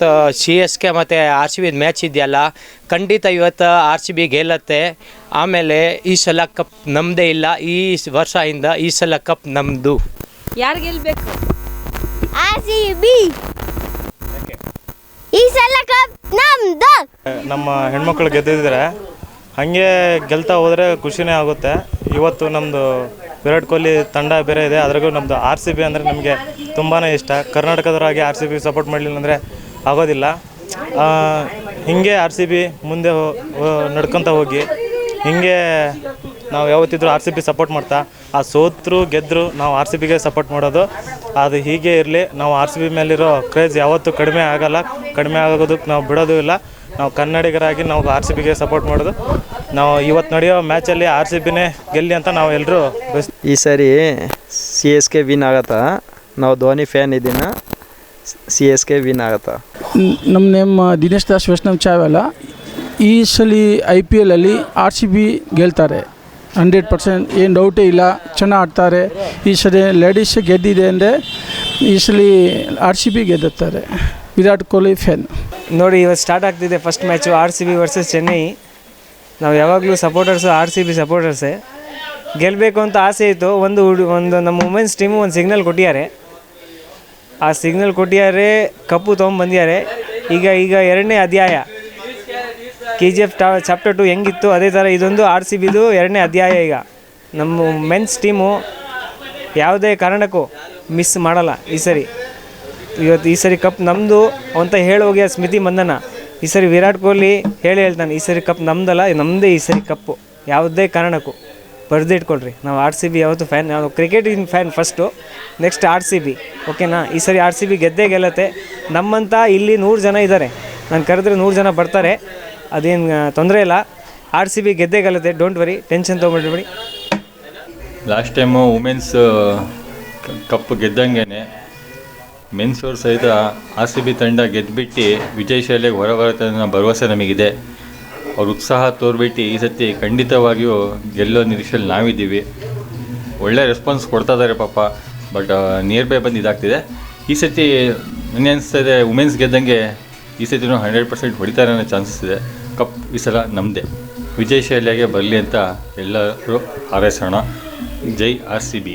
ಇವತ್ತು C S K ಮತ್ತು R C ಬಿದು ಮ್ಯಾಚ್ ಇದೆಯಲ್ಲ ಖಂಡಿತ ಇವತ್ತು ಆರ್ ಸಿ ಬಿ ಗೆಲ್ಲತ್ತೆ. ಆಮೇಲೆ ಈ ಸಲ ಕಪ್ ನಮ್ಮದೇ ಇಲ್ಲ ಈ ವರ್ಷದಿಂದ ಈ ಸಲ ಕಪ್ ನಮ್ಮದು ಯಾರು ಗೆಲ್ಬೇಕು? R C B. ಈ ಸಲ ಕಪ್ ನಮ್ದು. ನಮ್ಮ ಹೆಣ್ಮಕ್ಳು ಗೆದ್ದಿದ್ರೆ ಹಾಗೆ ಗೆಲ್ತಾ ಹೋದರೆ ಖುಷಿನೇ ಆಗುತ್ತೆ. ಇವತ್ತು ನಮ್ಮದು ವಿರಾಟ್ ಕೊಹ್ಲಿ ತಂಡ ಬೇರೆ ಇದೆ ಅದ್ರಾಗೂ ನಮ್ಮದು ಆರ್ ಸಿ ಬಿ ಅಂದರೆ ನಮಗೆ ತುಂಬಾ ಇಷ್ಟ. ಕರ್ನಾಟಕದವರಾಗಿ ಆರ್ ಸಿ ಬಿ ಸಪೋರ್ಟ್ ಮಾಡಲಿಲ್ಲ ಅಂದರೆ ಆಗೋದಿಲ್ಲ. ಹೀಗೆ ಆರ್ ಸಿ ಬಿ ಮುಂದೆ ನಡ್ಕೊತ ಹೋಗಿ, ಹಿಂಗೆ ನಾವು ಯಾವತ್ತಿದ್ರೂ ಆರ್ ಸಿ ಬಿ ಸಪೋರ್ಟ್ ಮಾಡ್ತಾ, ಆ ಸೋತ್ರು ಗೆದ್ದರು ನಾವು ಆರ್ ಸಿ ಬಿಗೆ ಸಪೋರ್ಟ್ ಮಾಡೋದು. ಅದು ಹೀಗೆ ಇರಲಿ, ನಾವು ಆರ್ ಸಿ ಬಿ ಮೇಲಿರೋ ಕ್ರೇಜ್ ಯಾವತ್ತೂ ಕಡಿಮೆ ಆಗೋಲ್ಲ. ಕಡಿಮೆ ಆಗೋದಕ್ಕೆ ನಾವು ಬಿಡೋದು ಇಲ್ಲ. ನಾವು ಕನ್ನಡಿಗರಾಗಿ ನಾವು ಆರ್ ಸಿ ಬಿಗೆ ಸಪೋರ್ಟ್ ಮಾಡೋದು. ನಾವು ಇವತ್ತು ನಡೆಯೋ ಮ್ಯಾಚಲ್ಲಿ ಆರ್ ಸಿ ಬಿನೇ ಗೆಲ್ಲಿ ಅಂತ ನಾವು ಎಲ್ಲರೂ ಈ ಸರಿ ಸಿ ಎಸ್ ಕೆ ವಿನ್ ಆಗತ್ತಾ? ನಾವು ಧೋನಿ ಫ್ಯಾನ್ ಇದ್ದೀನ? ಸಿ ಎಸ್ ಕೆ ವಿನ್ ಆಗತ್ತಾ? ನಮ್ಮ ನೇಮ್ ದಿನೇಶ್ ದಾಸ್ ವೈಷ್ಣವ್ ಚಾವೆಲ್ಲ ಈ ಸಲ ಐ ಪಿ ಎಲಲ್ಲಿ ಆರ್ ಸಿ ಬಿ ಗೆಲ್ತಾರೆ. ಹಂಡ್ರೆಡ್ ಪರ್ಸೆಂಟ್, ಏನು ಡೌಟೇ ಇಲ್ಲ, ಚೆನ್ನಾಗಿ ಆಡ್ತಾರೆ. ಈ ಸಲ ಲೇಡೀಸ್ ಗೆದ್ದಿದೆ ಅಂದರೆ ಈ ಸಲ ಆರ್ ಸಿ ಬಿ ಗೆದ್ದುತ್ತಾರೆ ವಿರಾಟ್ ಕೊಹ್ಲಿ ಫ್ಯಾನ್ ನೋಡಿ, ಇವತ್ತು ಸ್ಟಾರ್ಟ್ ಆಗ್ತಿದೆ first match R C B versus Chennai ನಾವು ಯಾವಾಗಲೂ ಸಪೋರ್ಟರ್ಸು ಆರ್ ಸಿ ಬಿ ಸಪೋರ್ಟರ್ಸೇ ಗೆಲ್ಲಬೇಕು ಅಂತ ಆಸೆ ಇತ್ತು. ಒಂದು ಒಂದು ನಮ್ಮ ವುಮೆನ್ಸ್ ಟೀಮು ಒಂದು ಸಿಗ್ನಲ್ ಕೊಟ್ಟಿದ್ದಾರೆ. ಆ ಸಿಗ್ನಲ್ ಕೊಟ್ಟಿದ್ದಾರೆ, ಕಪ್ಪು ತೊಗೊಂಬಂದಿದ್ದಾರೆ ಈಗ ಈಗ ಎರಡನೇ ಅಧ್ಯಾಯ. K G F chapter two ಹೆಂಗಿತ್ತು? ಅದೇ ಥರ ಇದೊಂದು ಆರ್ ಸಿ ಬಿದು ಎರಡನೇ ಅಧ್ಯಾಯ ಈಗ. ನಮ್ಮ ಮೆನ್ಸ್ ಟೀಮು ಯಾವುದೇ ಕಾರಣಕ್ಕೂ ಮಿಸ್ ಮಾಡಲ್ಲ. ಈ ಸರಿ. ಇವತ್ತು ಈ ಸರಿ ಕಪ್ ನಮ್ಮದು ಅಂತ ಹೇಳಿ ಹೋಗ್ಯ ಸ್ಮಿತಿ ಮಂದನ. ಈ ಸರಿ ವಿರಾಟ್ ಕೊಹ್ಲಿ ಹೇಳಿ ಹೇಳ್ತಾನೆ, ಈ ಸರಿ ಕಪ್ ನಮ್ಮದಲ್ಲ ನಮ್ಮದೇ ಈ ಸರಿ ಕಪ್ಪು ಯಾವುದೇ ಕಾರಣಕ್ಕೂ. ಬರೆದಿಟ್ಕೊಳ್ರಿ ನಾವು ಆರ್ ಸಿ ಬಿ ಯಾವತ್ತು ಫ್ಯಾನ್ ನಾವು ಕ್ರಿಕೆಟಿನ fan first next R C B ಓಕೆನಾ ಈ ಸರಿ ಆರ್ ಸಿ ಬಿ ಗೆದ್ದೇ ಗೆಲ್ಲತ್ತೆ. ನಮ್ಮಂತ ಇಲ್ಲಿ ನೂರು ಜನ ಇದ್ದಾರೆ ನಾನು ಕರೆದ್ರೆ ನೂರು ಜನ ಬರ್ತಾರೆ. ಅದೇನು ತೊಂದರೆ ಇಲ್ಲ. ಆರ್ ಸಿ ಬಿ ಗೆದ್ದೇ ಗೆಲ್ಲತ್ತೆ. ಡೋಂಟ್ ವರಿ ಟೆನ್ಷನ್ ತೊಗೊಂಡ್ಬಿಡಿ ಲಾಸ್ಟ್ ಟೈಮು ವುಮೆನ್ಸ್ ಕಪ್ ಗೆದ್ದಂಗೆ ಮೆನ್ಸ್ ಸಹಿತ ಆರ್ ಸಿ ಬಿ ತಂಡ ಗೆದ್ದುಬಿಟ್ಟು ವಿಜಯ್ ಶೈಲಿಗೆ ಹೊರ ಬರುತ್ತೆ ಅನ್ನೋ ಭರವಸೆ ನಮಗಿದೆ. ಅವ್ರ ಉತ್ಸಾಹ ತೋರ್ಬಿಟ್ಟು ಈ ಸತಿ ಖಂಡಿತವಾಗಿಯೂ ಗೆಲ್ಲೋ ನಿರೀಕ್ಷೆಯಲ್ಲಿ ನಾವಿದ್ದೀವಿ. ಒಳ್ಳೆ ರೆಸ್ಪಾನ್ಸ್ ಕೊಡ್ತಾ ಇದ್ದಾರೆ ಪಾಪ ಬಟ್ ನಿಯರ್ ಬೈ ಬಂದು ಇದಾಗ್ತಿದೆ. ಈ ಸತಿ ನನಗೆ ಅನಿಸ್ತಾ ಇದೆ ವುಮೆನ್ಸ್ ಗೆದ್ದಂಗೆ ಈ ಸತಿನೂ ಹಂಡ್ರೆಡ್ ಪರ್ಸೆಂಟ್ ಹೊಡಿತಾರೆ ಅನ್ನೋ ಚಾನ್ಸಸ್ ಇದೆ. ಕಪ್ ಈ ಸಲ ನಮ್ಮದೇ ವಿಜಯ್ ಶೈಲಿಯಾಗೆ ಬರಲಿ ಅಂತ ಎಲ್ಲರೂ ಹಾರೈಸೋಣ. ಜೈ ಆರ್ ಸಿ ಬಿ